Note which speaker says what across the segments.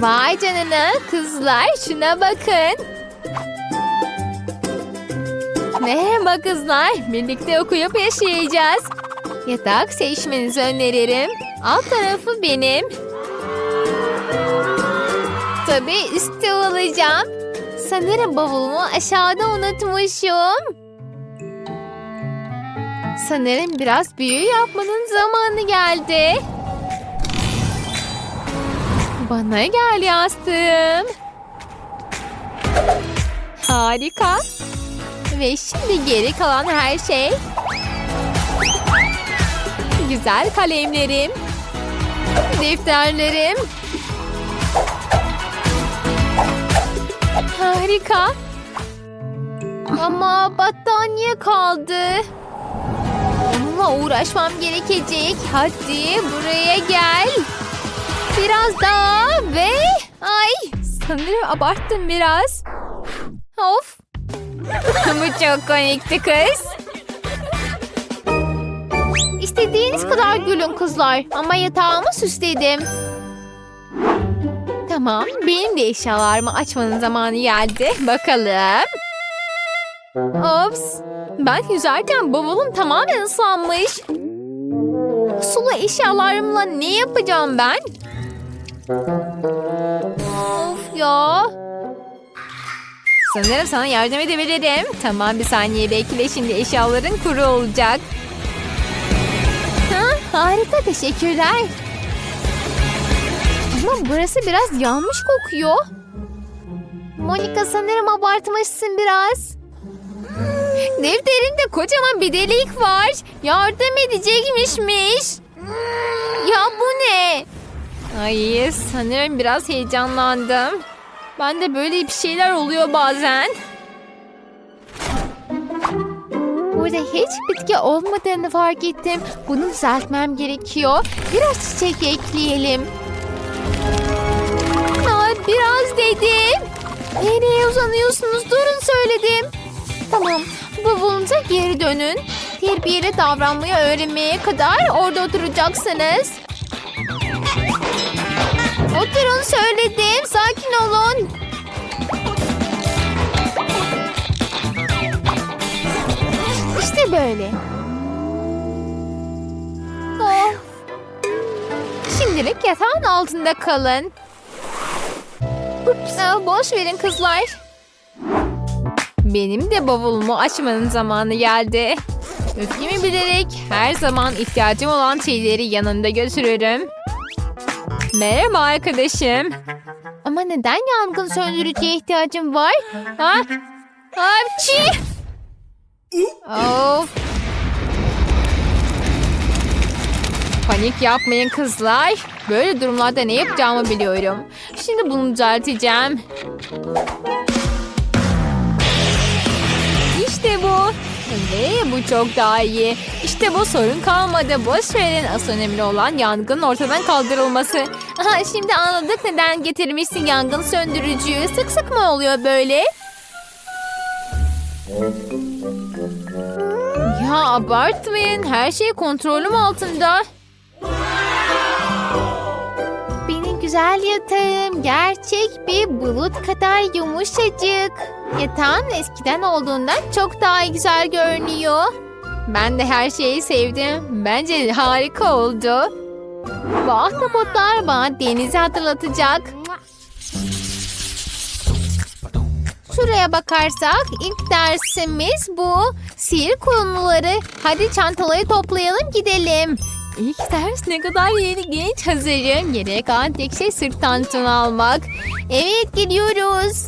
Speaker 1: Vay canına kızlar şuna bakın. Merhaba kızlar. Birlikte okuyup yaşayacağız. Yatak seçmenizi öneririm. Alt tarafı benim. Tabii üstü olacağım. Sanırım bavulumu aşağıda unutmuşum. Sanırım biraz büyü yapmanın zamanı geldi. Bana gel yastığım. Harika. Ve şimdi geri kalan her şey. Güzel kalemlerim. Defterlerim. Harika. Ama battaniye kaldı. Onunla uğraşmam gerekecek. Hadi buraya gel. Biraz daha ve... Ay sanırım abarttım biraz. Of. Bu çok komikti kız. İstediğiniz kadar gülün kızlar. Ama yatağımı süsledim. Tamam, benim de eşyalarımı açmanın zamanı geldi. Bakalım. Ops. Ben yüzerken bavulum tamamen ıslanmış. Sulu eşyalarımla ne yapacağım ben? Of ya. Sanırım sana yardım edebilirim. Tamam bir saniye bekle şimdi eşyaların kuru olacak. Ha, harika teşekkürler. Ama burası biraz yanmış kokuyor. Monika sanırım abartmışsın biraz. Defterinde kocaman bir delik var. Yardım edecekmişmiş. Ay sanırım biraz heyecanlandım. Ben de böyle bir şeyler oluyor bazen. Burada hiç bitki olmadığını fark ettim. Bunu düzeltmem gerekiyor. Biraz çiçek ekleyelim. Aa, biraz dedim. Nereye uzanıyorsunuz? Durun söyledim. Tamam, bavulunuza geri dönün. Terbiyeli davranmayı öğrenmeye kadar orada oturacaksınız. Oturun söyledim. Sakin olun. İşte böyle. Oh. Şimdilik yatağın altında kalın. Ups. Aa, boş verin kızlar. Benim de bavulumu açmanın zamanı geldi. Öfkemi bilerek her zaman ihtiyacım olan şeyleri yanında götürürüm. Merhaba arkadaşım. Ama neden yangın söndürücüye ihtiyacım var? Ha? Hapçı! Of. Panik yapmayın kızlar. Böyle durumlarda ne yapacağımı biliyorum. Şimdi bunu düzelteceğim. İşte bu. Ve bu çok daha iyi. İşte bu sorun kalmadı. Boş verin. Asıl önemli olan yangının ortadan kaldırılması. Aha, şimdi anladık neden getirmişsin yangın söndürücüyü. Sık sık mı oluyor böyle? Ya abartmayın. Her şey kontrolüm altında. Benim güzel yatağım gerçek bir bulut kadar yumuşacık. Yatağın eskiden olduğundan çok daha güzel görünüyor. Ben de her şeyi sevdim. Bence harika oldu. Bu ahtapotlar bana denizi hatırlatacak. Şuraya bakarsak ilk dersimiz bu. Sihir konuları. Hadi çantaları toplayalım gidelim. İlk ders ne kadar yeni genç hazırım. Geriye kalan tek şey sırt tantını almak. Evet gidiyoruz.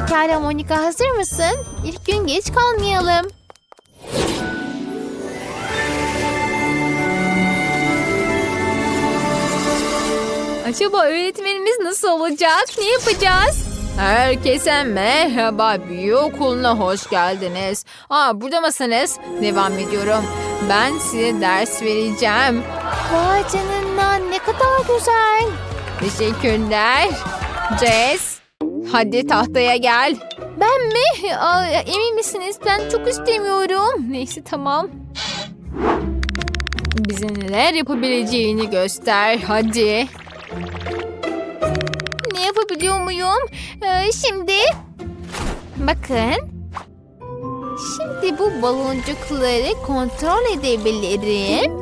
Speaker 1: Pekala Monika hazır mısın? İlk gün geç kalmayalım. Acaba öğretmenimiz nasıl olacak? Ne yapacağız? Herkese merhaba. Büyü okuluna hoş geldiniz. Aa, burada mısınız? Devam ediyorum. Ben size ders vereceğim. Vay canına ne kadar güzel. Teşekkürler. Jess, hadi tahtaya gel. Ben mi? Aa, emin misiniz? Ben çok istemiyorum. Neyse tamam. Bize neler yapabileceğini göster. Hadi.
Speaker 2: Ne yapabiliyor muyum? Ee, şimdi... Bakın. Şimdi bu baloncukları kontrol edebilirim.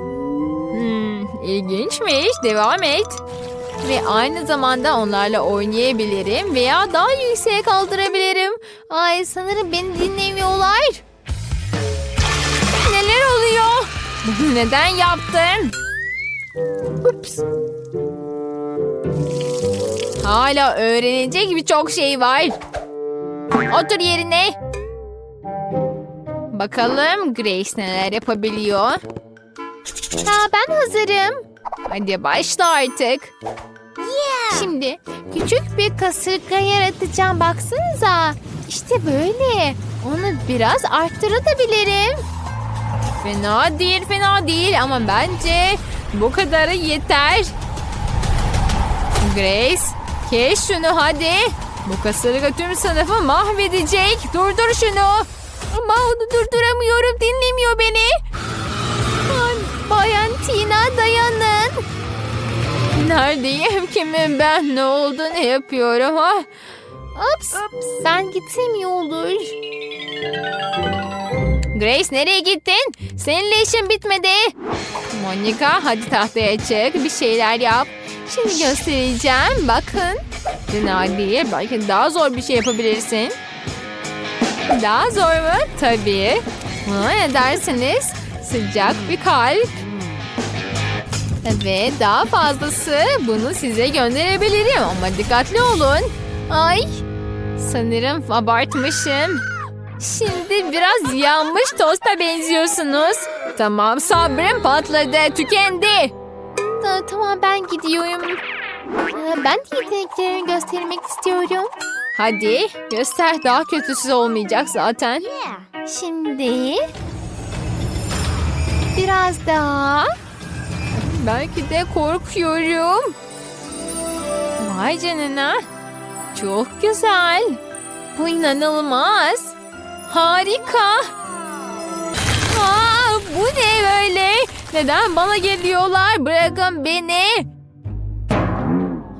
Speaker 1: Hmm, ilginçmiş. Devam et. Ve aynı zamanda onlarla oynayabilirim veya daha yükseğe kaldırabilirim.
Speaker 2: Ay sanırım beni dinlemiyorlar.
Speaker 1: Neler oluyor? Bunu neden yaptın?
Speaker 2: Ups.
Speaker 1: Hala öğrenecek birçok şey var. Otur yerine. Bakalım Grace neler yapabiliyor.
Speaker 2: Aa, ben hazırım.
Speaker 1: Hadi başla artık.
Speaker 2: Şimdi küçük bir kasırga yaratacağım baksanıza. İşte böyle. Onu biraz arttırabilirim.
Speaker 1: Fena değil, fena değil ama bence bu kadarı yeter. Grace, kes şunu hadi. Bu kasırga tüm sınıfı mahvedecek. Durdur şunu.
Speaker 2: Ama onu durduramıyorum dinlemiyor beni. Ay, Bayan Tina dayanın.
Speaker 1: Neredeyim, kimim ben, ne oldu, ne yapıyorum ha?
Speaker 2: Ups. Ben gitsem iyi olur.
Speaker 1: Grace nereye gittin? Seninle işim bitmedi. Monica hadi tahtaya çık bir şeyler yap. Şimdi göstereceğim bakın. Fena değil belki daha zor bir şey yapabilirsin. Daha zor mu? Tabii. Buna ne dersiniz? Sıcak bir kalp. Ve daha fazlası bunu size gönderebilirim ama dikkatli olun. Ay sanırım abartmışım. Şimdi biraz yanmış tosta benziyorsunuz. Tamam sabrım patladı, tükendi.
Speaker 2: Ta- tamam ben gidiyorum. Ee, Ben de yeteneklerimi göstermek istiyorum.
Speaker 1: Hadi göster daha kötüsü olmayacak zaten.
Speaker 2: Şimdi biraz daha.
Speaker 1: Belki de korkuyorum. Vay canına. Çok güzel. Bu inanılmaz. Harika. Aa, bu ne böyle? Neden bana geliyorlar? Bırakın beni.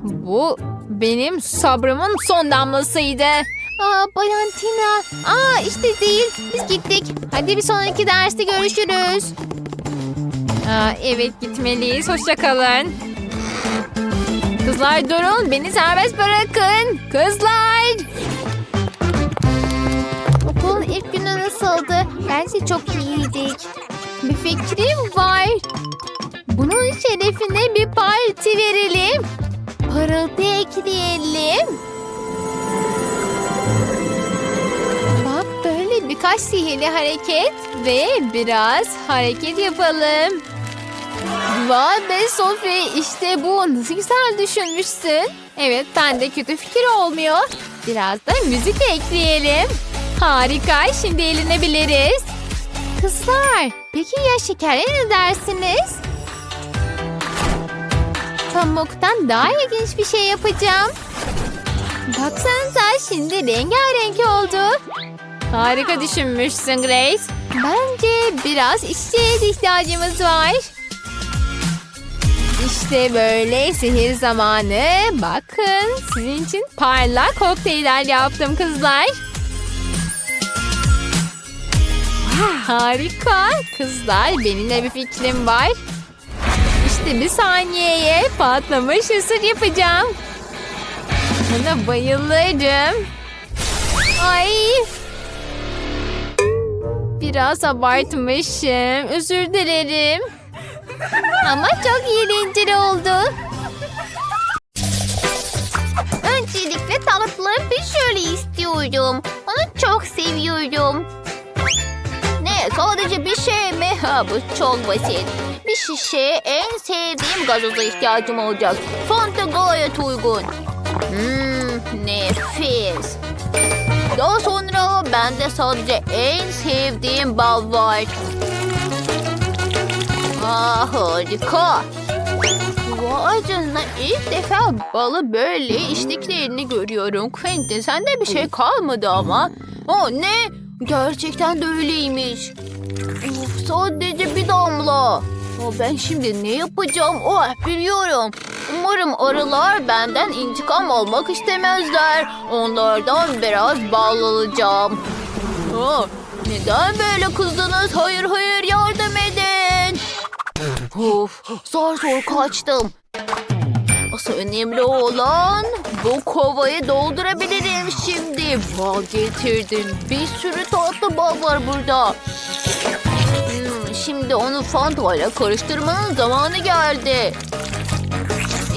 Speaker 1: Bu benim sabrımın son damlasıydı.
Speaker 2: Aa, Bayan Tina. Aa işte değil. Biz gittik. Hadi bir sonraki derste görüşürüz.
Speaker 1: Aa, evet gitmeliyiz. Hoşça kalın. Kızlar durun. Beni serbest bırakın. Kızlar.
Speaker 2: Bence çok iyiydik. Bir fikrim var. Bunun şerefine bir parti verelim. Parıltı ekleyelim. Bak böyle birkaç sihirli hareket ve biraz hareket yapalım.
Speaker 1: Vay be Sophie. işte bu. Nasıl güzel düşünmüşsün. Evet ben de kötü fikir olmuyor. Biraz da müzik ekleyelim. Harika. Şimdi eğlenebiliriz.
Speaker 2: Kızlar, peki ya şekerle ne dersiniz? Pamuktan daha ilginç bir şey yapacağım. Baksanıza şimdi rengarenk oldu.
Speaker 1: Harika düşünmüşsün Grace.
Speaker 2: Bence biraz işçiye ihtiyacımız var.
Speaker 1: İşte böyle sihir zamanı. Bakın sizin için parlak kokteyller yaptım kızlar. Harika. Kızlar benim de bir fikrim var. İşte bir saniyeye patlamış ısır yapacağım. Buna bayılırım. Ay. Biraz abartmışım. Özür dilerim.
Speaker 2: Ama çok eğlenceli oldu. Öncelikle tatlı bir şöyle istiyorum. Onu çok seviyorum. Sadece bir şey mi? Ha bu çok basit. Bir şişe en sevdiğim gazoza ihtiyacım olacak. Fanta gayet uygun. Hmm, nefis. Daha sonra bende sadece en sevdiğim bal var. Aa, harika. Vay canına ilk defa balı böyle içtiklerini görüyorum. Quentin sende bir şey kalmadı ama. O ne? Gerçekten de öyleymiş. Of, sadece bir damla. Ben şimdi ne yapacağım? Oh, biliyorum. Umarım arılar benden intikam almak istemezler. Onlardan biraz bal alacağım. Oh, neden böyle kızdınız? Hayır hayır yardım edin. Of, zor zor kaçtım. Asıl önemli olan bu kovayı doldurabilirim şimdi. Bal getirdim. Bir sürü tatlı bal var burada. Hmm, şimdi onu Fanta ile karıştırmanın zamanı geldi.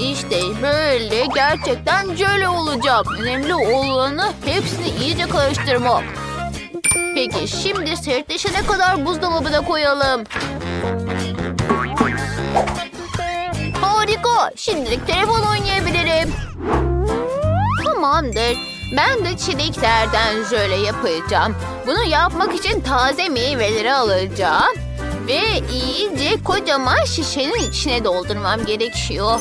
Speaker 2: İşte böyle gerçekten jöle olacak. Önemli olanı hepsini iyice karıştırmak. Peki şimdi sertleşene kadar buzdolabına koyalım. Harika. Şimdilik telefon oynayabilirim. Tamamdır. Ben de çileklerden jöle yapacağım. Bunu yapmak için taze meyveleri alacağım. Ve iyice kocaman şişenin içine doldurmam gerekiyor.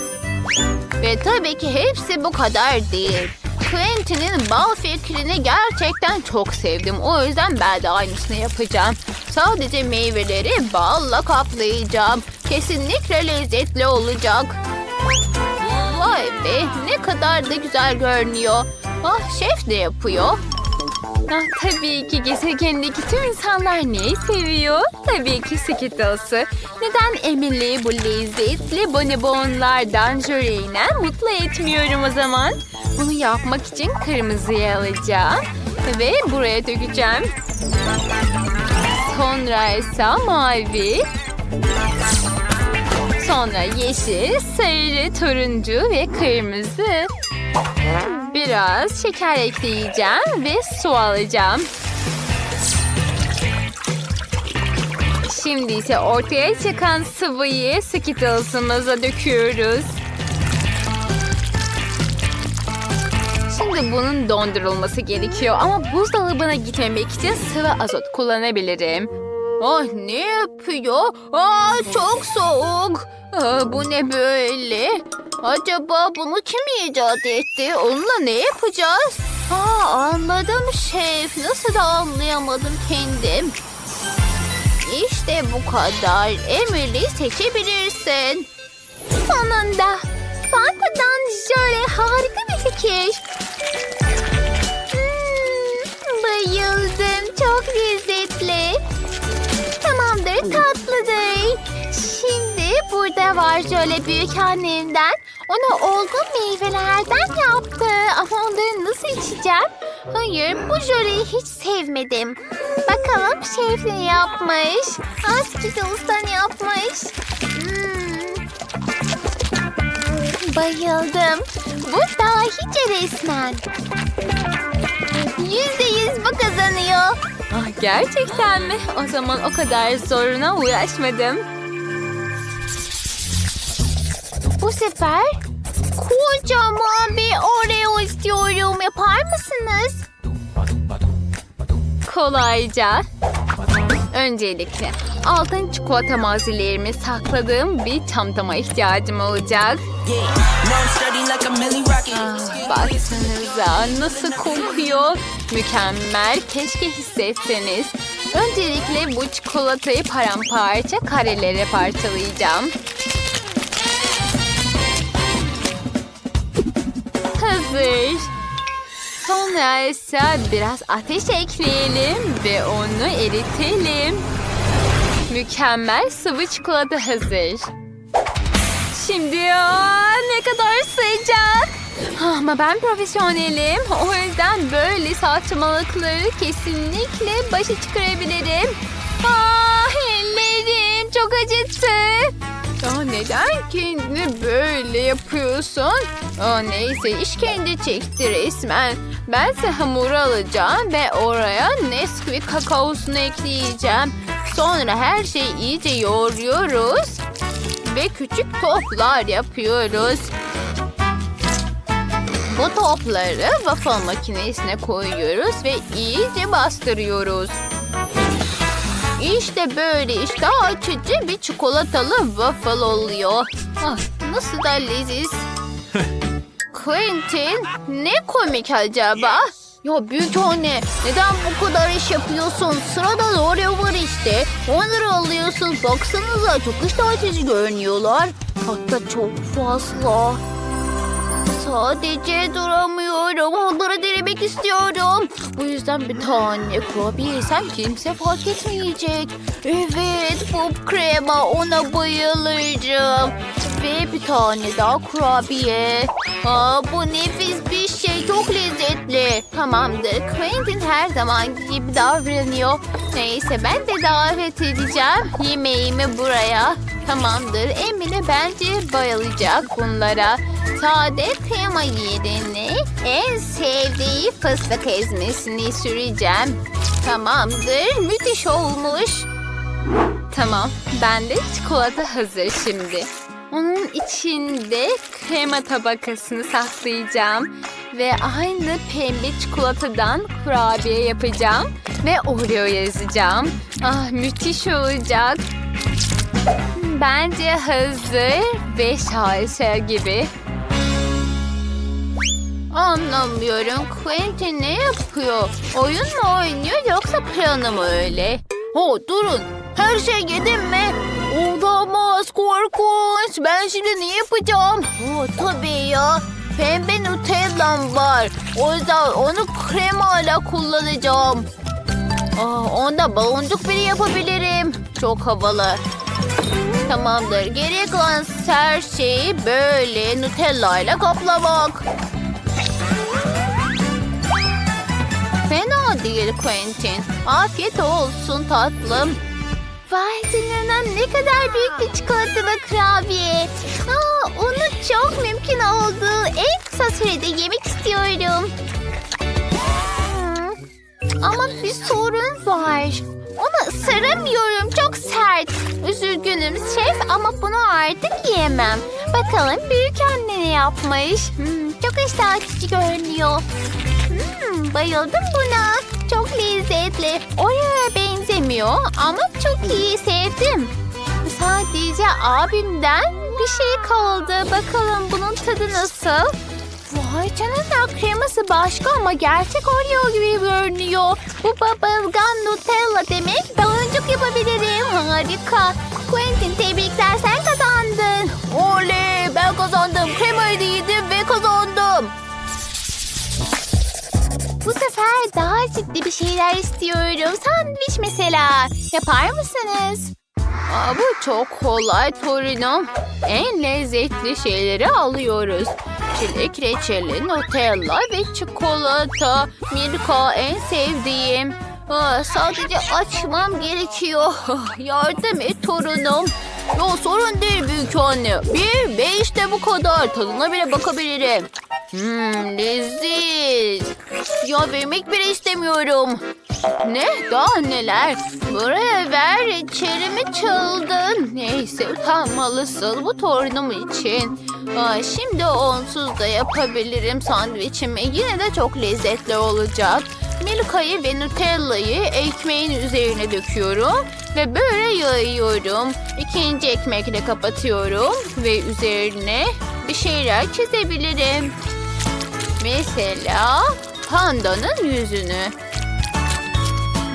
Speaker 2: Ve tabii ki hepsi bu kadar değil. Quentin'in bal fikrini gerçekten çok sevdim. O yüzden ben de aynısını yapacağım. Sadece meyveleri balla kaplayacağım. Kesinlikle lezzetli olacak. Vay be ne kadar da güzel görünüyor. Ah şef ne yapıyor?
Speaker 1: Ah, tabii ki gezegendeki tüm insanlar neyi seviyor? Tabii ki Skittles'ı. Neden Emily bu lezzetli bonibonlardan jöleyle mutlu etmiyorum o zaman? Bunu yapmak için kırmızıyı alacağım ve buraya dökeceğim. Sonra ise mavi. Sonra yeşil, sarı, turuncu ve kırmızı. Biraz şeker ekleyeceğim ve su alacağım. Şimdi ise ortaya çıkan sıvıyı Skittles'ımıza döküyoruz. Şimdi bunun dondurulması gerekiyor ama buzdolabına gitmemek için sıvı azot kullanabilirim.
Speaker 2: Ah ne yapıyor? Aa çok soğuk. Aa, bu ne böyle? Acaba bunu kim icat etti? Onunla ne yapacağız? Aa anladım şef. Nasıl da anlayamadım kendim. İşte bu kadar. Emily seçebilirsin. Sonunda. Fanta'dan şöyle harika bir fikir. Hmm, bayıldım. Çok lezzetli. Tamamdır tatlıdır. Burada var şöyle büyük annemden. Ona olgun meyvelerden yaptı. Ama onları nasıl içeceğim? Hayır bu jöleyi hiç sevmedim. Bakalım şef ne yapmış? Askidos'tan yapmış. Hmm. Bayıldım. Bu dahice resmen. Yüzde yüz bu kazanıyor.
Speaker 1: Ah, gerçekten mi? O zaman o kadar zoruna uğraşmadım.
Speaker 2: Bu sefer kocaman bir Oreo istiyorum. Yapar mısınız?
Speaker 1: Kolayca. Öncelikle altın çikolata malzemelerimi sakladığım bir çantama ihtiyacım olacak. Ah, baksanıza nasıl kokuyor. Mükemmel. Keşke hissetseniz. Öncelikle bu çikolatayı paramparça karelere parçalayacağım. Hazır. Sonra ise biraz ateş ekleyelim ve onu eritelim. Mükemmel sıvı çikolata hazır. Şimdi aa, ne kadar sıcak. Ama ben profesyonelim. O yüzden böyle saçmalıkları kesinlikle başa çıkarabilirim. Ah çok acıttı. Ya neden kendini böyle yapıyorsun? Aa, neyse işkence çekti resmen. Bense hamuru alacağım ve oraya Nesquik kakaosunu ekleyeceğim. Sonra her şeyi iyice yoğuruyoruz. Ve küçük toplar yapıyoruz. Bu topları waffle makinesine koyuyoruz ve iyice bastırıyoruz. İşte böyle iştah açıcı bir çikolatalı waffle oluyor. Ah, nasıl da leziz. Quentin ne komik acaba?
Speaker 2: Ya büyük anne neden bu kadar iş yapıyorsun? Sırada Oreo var işte. Onları alıyorsun. Baksanıza çok iştah açıcı görünüyorlar. Hatta çok fazla. Sadece duramıyorum. Onları denemek istiyorum. Bu yüzden bir tane kurabiye yesem kimse fark etmeyecek. Evet bu krema ona bayılacağım. Ve bir tane daha kurabiye. Aa, bu nefis bir şey. Çok lezzetli. Tamamdır. Quentin her zaman gibi davranıyor. Neyse ben de davet edeceğim. Yemeğimi buraya. Tamamdır. Emine bence bayılacak bunlara. Sade krema yerine en sevdiği fıstık ezmesini süreceğim. Tamamdır. Müthiş olmuş.
Speaker 1: Tamam. Ben de çikolata hazır şimdi. Onun içinde krema tabakasını saklayacağım. Ve aynı pembe çikolatadan kurabiye yapacağım. Ve Oreo yazacağım. Ah müthiş olacak. Bence hazır ve şaheser gibi.
Speaker 2: Anlamıyorum. Quentin ne yapıyor? Oyun mu oynuyor yoksa planı mı öyle? Ho durun. Her şey yedim mi? Olamaz korkunç. Ben şimdi ne yapacağım? Oh, tabii ya. Pembe Nutella'm var. O yüzden onu kremayla kullanacağım. Aa, onda baloncuk bile yapabilirim. Çok havalı. Tamamdır. Geriye kalan her şeyi böyle Nutella ile kaplamak. Fena değil Quentin. Afiyet olsun tatlım. Vay canına ne kadar büyük bir çikolatalı kurabiye. Aa, onu çok mümkün olduğu en kısa sürede yemek istiyorum. Hmm, Ama bir sorun var. Onu ısıramıyorum. Çok sert. Üzgünüm şef ama bunu artık yiyemem. Bakalım büyük anne ne yapmış. Hmm, çok iştah açıcı görünüyor. Hmm, bayıldım buna. Çok lezzetli. Oreo'ya benzemiyor ama çok iyi sevdim. Sadece abimden bir şey kaldı. Bakalım bunun tadı nasıl? Vay canına kreması başka ama gerçek Oreo gibi görünüyor. Bu bubblegum Nutella demek baloncuk yapabilirim. Harika. Quentin tebrikler sen kazandın. Oley ben kazandım. Kremayı da yedim ve kazandım. Bu sefer daha ciddi bir şeyler istiyorum. Sandviç mesela. Yapar mısınız? Aa, bu çok kolay Torino. En lezzetli şeyleri alıyoruz. Çilek reçeli, Nutella ve çikolata. Milka en sevdiğim. Aa, sadece açmam gerekiyor. Yardım et torunum. Yo sorun değil büyük anne. Bir ve işte bu kadar. Tadına bile bakabilirim. Hmm, leziz. Ya vermek bile istemiyorum. Ne? Daha neler? Buraya ver reçelimi çaldın. Neyse utanmalısın bu torunum için. Aa, şimdi onsuz da yapabilirim sandviçimi. Yine de çok lezzetli olacak. Milka'yı ve Nutella'yı ekmeğin üzerine döküyorum ve böyle yayıyorum. İkinci ekmekle kapatıyorum ve üzerine bir şeyler çizebilirim. Mesela pandanın yüzünü.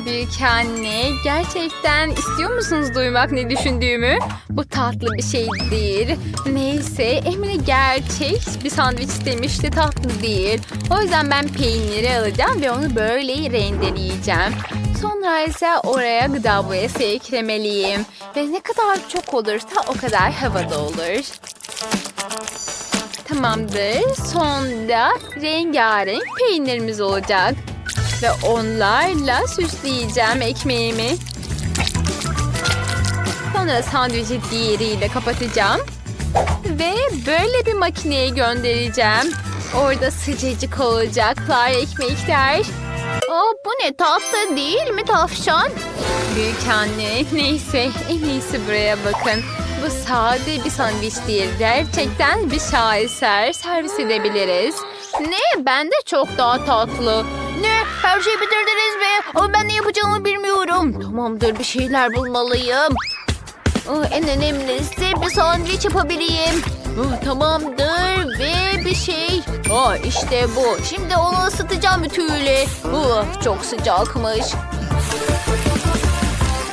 Speaker 1: Büyük anne, gerçekten istiyor musunuz duymak ne düşündüğümü? Bu tatlı bir şey değil. Neyse, Emine gerçek bir sandviç istemişti, tatlı değil. O yüzden ben peyniri alacağım ve onu böyle rendeleyeceğim. Sonra ise oraya gıda boyası eklemeliyim. Ve ne kadar çok olursa o kadar havada olur. Tamamdır. Sonra rengarenk peynirimiz olacak. Ve onlarla süsleyeceğim ekmeğimi. Sonra sandviçi diğeriyle kapatacağım. Ve böyle bir makineye göndereceğim. Orada sıcacık olacaklar ekmekler.
Speaker 2: Aa, bu ne tatlı değil mi tavşan?
Speaker 1: Büyük anne neyse en iyisi buraya bakın. Bu sade bir sandviç değil. Gerçekten bir şaheser servis edebiliriz.
Speaker 2: Ne? Ben de çok daha tatlı. Her şeyi bitirdiniz mi? Ama ben ne yapacağımı bilmiyorum. Tamamdır bir şeyler bulmalıyım. Aa, en önemlisi bir sandviç yapabileyim. Oh, tamamdır ve bir şey. Oh, işte bu. Şimdi onu ısıtacağım ütüyle. Oh, çok sıcakmış.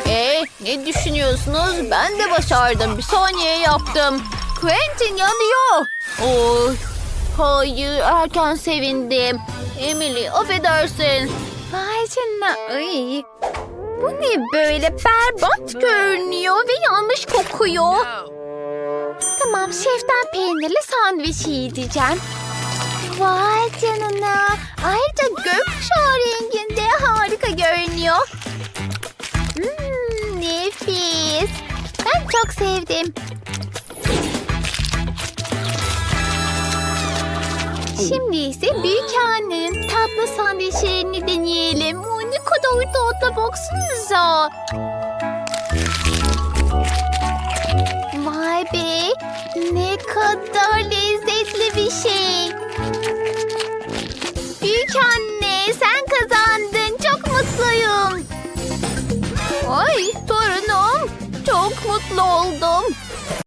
Speaker 2: E ne düşünüyorsunuz? Ben de başardım. Bir saniye yaptım. Quentin yanıyor. Oh, hayır erken sevindim. Emily affedersin. Vay canına. Ay. Bu ne böyle berbat görünüyor ve yanlış kokuyor. Tamam şeften peynirli sandviç yiyeceğim. Vay canına. Ayrıca gökkuşağı renginde harika görünüyor. Hmm, nefis. Ben çok sevdim. Şimdi ise büyük annenin tatlı sandviçlerini deneyelim. O ne kadar tatlı baksanıza. Vay be. Ne kadar lezzetli bir şey. Büyük anne sen kazandın. Çok mutluyum. Ay torunum çok mutlu oldum.